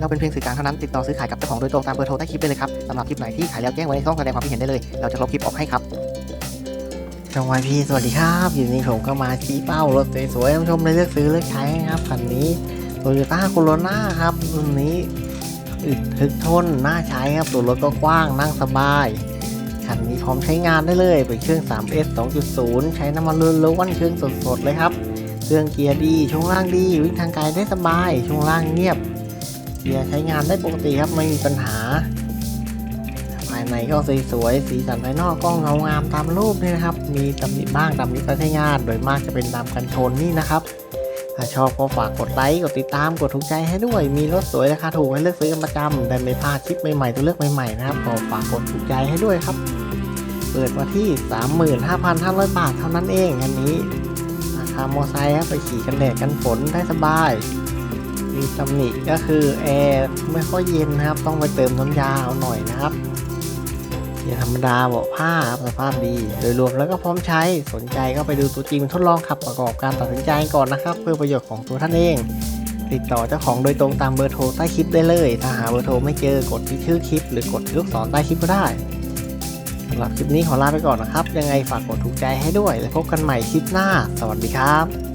เราเป็นเพียงสื่อกลางเท่านั้นติดต่อซื้อขายกับเจ้าของโดยตรงตามเบอร์โทรใต้คลิปได้เลยครับสำหรับคลิปไหนที่ขายแล้วแจ้งไว้ในช่องแสดงความคิดเห็นได้เลย เราจะลบคลิปออกให้ครับจงไวพี่สวัสดีครับอยู่นี้ผมก็มาชี้เป้ารถสวยๆท่านผู้ชมเลยเลือกซื้อเลือกใช้ครับคันนี้โตโยต้าโคโรนาครับรุ่นนี้อึดทึกทนน่าใช้ครับตัวรถก็กว้างนั่งสบายคันนี้พร้อมใช้งานได้เลยเป็นเครื่อง 3S 2.0 ใช้น้ำมันล้วนๆเครื่องสดๆเลยครับ เครื่องเกียร์ดี ช่วงล่างดี วิ่งทางไกลได้สบาย ช่วงล่างเงียบ เกียร์ใช้งานได้ปกติครับไม่มีปัญหา ภายในก็สวยๆสีสันภายนอกก็เงางามตามรูปนี่นะครับ มีตำหนิบ้างตามนี้ก็ใช้งาน โดยมากจะเป็นตามกันชนนี่นะครับ ถ้าชอบก็ฝากกดไลค์กดติดตามกดถูกใจให้ด้วย มีรถสวยราคาถูกให้เลือกซื้อกันประจำได้ไม่พลาดคลิปใหม่ๆตัวเลือกใหม่ๆนะครับก็ฝากกดถูกใจให้ด้วยครับ เปิดมาที่ 35,500 บาทเท่านั้นเองอันนี้ราคามอไซค์ครับไปขี่กันแดดกันฝนได้สบาย มีตำหนิก็คือแอร์ไม่ค่อยเย็นนะครับ ต้องไปเติมน้ำยาเอาหน่อยนะครับเกียร์ธรรมดาเบาะผ้าสภาพดี โดยรวมแล้วก็พร้อมใช้สนใจก็ไปดูตัวจริงทดลองขับประกอบการตัดสินใจก่อนนะครับ เพื่อประโยชน์ของตัวท่านเอง ติดต่อเจ้าของโดยตรงตามเบอร์โทรใต้คลิปได้เลย ถ้าหาเบอร์โทรไม่เจอกดที่ชื่อคลิป หรือกดที่ลูกศรใต้คลิปก็ได้สำหรับคลิปนี้ขอลาไปก่อนนะครับ ยังไงฝากกดถูกใจให้ด้วย แล้วพบกันใหม่คลิปหน้า สวัสดีครับ